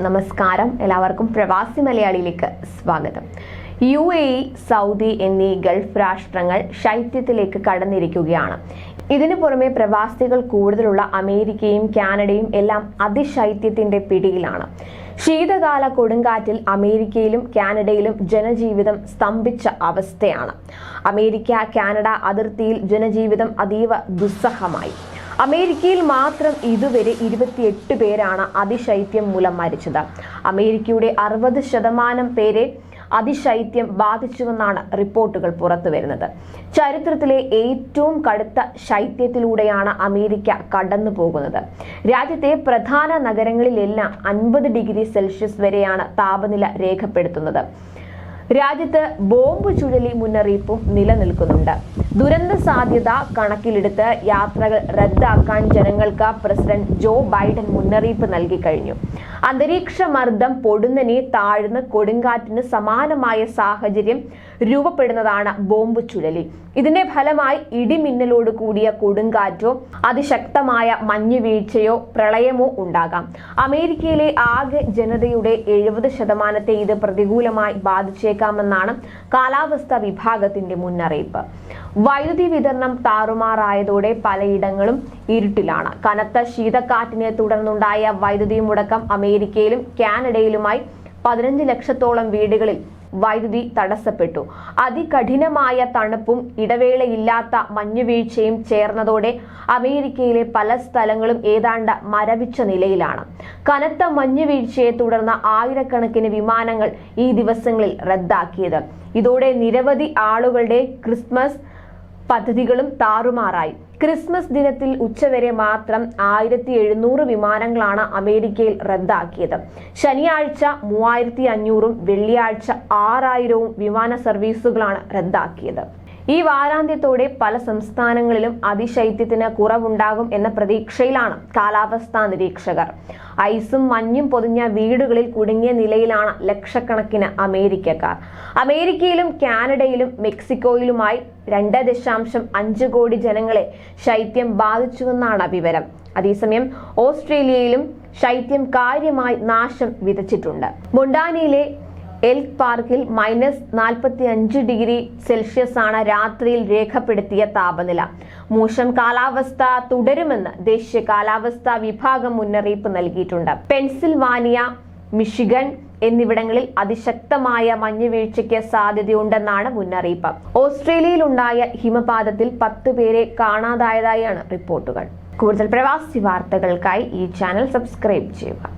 നമസ്കാരം. എല്ലാവർക്കും പ്രവാസി മലയാളിയിലേക്ക് സ്വാഗതം. യു എ ഇ സൗദി എന്നീ ഗൾഫ് രാഷ്ട്രങ്ങൾ ശൈത്യത്തിലേക്ക് കടന്നിരിക്കുകയാണ്. ഇതിനു പുറമെ പ്രവാസികൾ കൂടുതലുള്ള അമേരിക്കയും കാനഡയും എല്ലാം അതിശൈത്യത്തിന്റെ പിടിയിലാണ്. ശീതകാല കൊടുങ്കാറ്റിൽ അമേരിക്കയിലും കാനഡയിലും ജനജീവിതം സ്തംഭിച്ച അവസ്ഥയാണ്. അമേരിക്ക കാനഡ അതിർത്തിയിൽ ജനജീവിതം അതീവ ദുസ്സഹമായി. അമേരിക്കയിൽ മാത്രം ഇതുവരെ ഇരുപത്തിയെട്ട് പേരാണ് അതിശൈത്യം മൂലം മരിച്ചത്. അമേരിക്കയുടെ അറുപത് ശതമാനം പേരെ അതിശൈത്യം ബാധിച്ചുവെന്നാണ് റിപ്പോർട്ടുകൾ പുറത്തു വരുന്നത്. ചരിത്രത്തിലെ ഏറ്റവും കടുത്ത ശൈത്യത്തിലൂടെയാണ് അമേരിക്ക കടന്നു പോകുന്നത്. രാജ്യത്തെ പ്രധാന നഗരങ്ങളിലെല്ലാം അൻപത് ഡിഗ്രി സെൽഷ്യസ് വരെയാണ് താപനില രേഖപ്പെടുത്തുന്നത്. രാജ്യത്ത് ബോംബ് ചുഴലി മുന്നറിയിപ്പും നിലനിൽക്കുന്നുണ്ട്. ദുരന്ത സാധ്യത കണക്കിലെടുത്ത് യാത്രകൾ റദ്ദാക്കാൻ ജനങ്ങൾക്ക് പ്രസിഡന്റ് ജോ ബൈഡൻ മുന്നറിയിപ്പ് നൽകി കഴിഞ്ഞു. അന്തരീക്ഷ മർദ്ദം പൊടുന്നനെ താഴ്ന്ന് കൊടുങ്കാറ്റിന് സമാനമായ സാഹചര്യം രൂപപ്പെടുന്നതാണ് ബോംബ് ചുഴലി. ഇതിന്റെ ഫലമായി ഇടിമിന്നലോട് കൂടിയ കൊടുങ്കാറ്റോ അതിശക്തമായ മഞ്ഞുവീഴ്ചയോ പ്രളയമോ ഉണ്ടാകാം. അമേരിക്കയിലെ ആകെ ജനതയുടെ എഴുപത് ശതമാനത്തെ ഇത് പ്രതികൂലമായി ബാധിച്ചേക്കാമെന്നാണ് കാലാവസ്ഥാ വിഭാഗത്തിന്റെ മുന്നറിയിപ്പ്. വൈദ്യുതി വിതരണം താറുമാറായതോടെ പലയിടങ്ങളും ഇരുട്ടിലാണ്. കനത്ത ശീതക്കാറ്റിനെ തുടർന്നുണ്ടായ വൈദ്യുതി മുടക്കം അമേരിക്കയിലും കാനഡയിലുമായി പതിനഞ്ച് ലക്ഷത്തോളം വീടുകളിൽ വൈദ്യുതി തടസ്സപ്പെട്ടു. അതികഠിനമായ തണുപ്പും ഇടവേളയില്ലാത്ത മഞ്ഞുവീഴ്ചയും ചേർന്നതോടെ അമേരിക്കയിലെ പല സ്ഥലങ്ങളും ഏതാണ്ട് മരവിച്ച നിലയിലാണ്. കനത്ത മഞ്ഞുവീഴ്ചയെ തുടർന്ന് ആയിരക്കണക്കിന് വിമാനങ്ങൾ ഈ ദിവസങ്ങളിൽ റദ്ദാക്കിയത്. ഇതോടെ നിരവധി ആളുകളുടെ ക്രിസ്മസ് പദ്ധതികളും താറുമാറായി. ക്രിസ്മസ് ദിനത്തിൽ ഉച്ചവരെ മാത്രം ആയിരത്തി എഴുന്നൂറ് വിമാനങ്ങളാണ് അമേരിക്കയിൽ റദ്ദാക്കിയത്. ശനിയാഴ്ച മൂവായിരത്തി അഞ്ഞൂറും വെള്ളിയാഴ്ച ആറായിരവും വിമാന സർവീസുകളാണ് റദ്ദാക്കിയത്. ഈ വാരാന്ത്യത്തോടെ പല സംസ്ഥാനങ്ങളിലും അതിശൈത്യത്തിന് കുറവുണ്ടാകും എന്ന പ്രതീക്ഷയിലാണ് കാലാവസ്ഥാ നിരീക്ഷകർ. ഐസും മഞ്ഞും പൊതിഞ്ഞ വീടുകളിൽ കുടുങ്ങിയ നിലയിലാണ് ലക്ഷക്കണക്കിന് അമേരിക്കക്കാർ. അമേരിക്കയിലും കാനഡയിലും മെക്സിക്കോയിലുമായി രണ്ട് ദശാംശം അഞ്ച് കോടി ജനങ്ങളെ ശൈത്യം ബാധിച്ചുവെന്നാണ് വിവരം. അതേസമയം ഓസ്ട്രേലിയയിലും ശൈത്യം കാര്യമായി നാശം വിതച്ചിട്ടുണ്ട്. മൊണ്ടാനയിലെ എൽക്ക് പാർക്കിൽ മൈനസ് നാൽപ്പത്തി അഞ്ച് ഡിഗ്രി സെൽഷ്യസ് ആണ് രാത്രിയിൽ രേഖപ്പെടുത്തിയ താപനില. മോശം കാലാവസ്ഥ തുടരുമെന്ന് ദേശീയ കാലാവസ്ഥാ വിഭാഗം മുന്നറിയിപ്പ് നൽകിയിട്ടുണ്ട്. പെൻസിൽവാനിയ മിഷിഗൺ എന്നിവിടങ്ങളിൽ അതിശക്തമായ മഞ്ഞുവീഴ്ചയ്ക്ക് സാധ്യതയുണ്ടെന്നാണ് മുന്നറിയിപ്പ്. ഓസ്ട്രേലിയയിലുണ്ടായ ഹിമപാതത്തിൽ പത്ത് പേരെ കാണാതായതായാണ് റിപ്പോർട്ടുകൾ. കൂടുതൽ പ്രവാസി വാർത്തകൾക്കായി ഈ ചാനൽ സബ്സ്ക്രൈബ് ചെയ്യുക.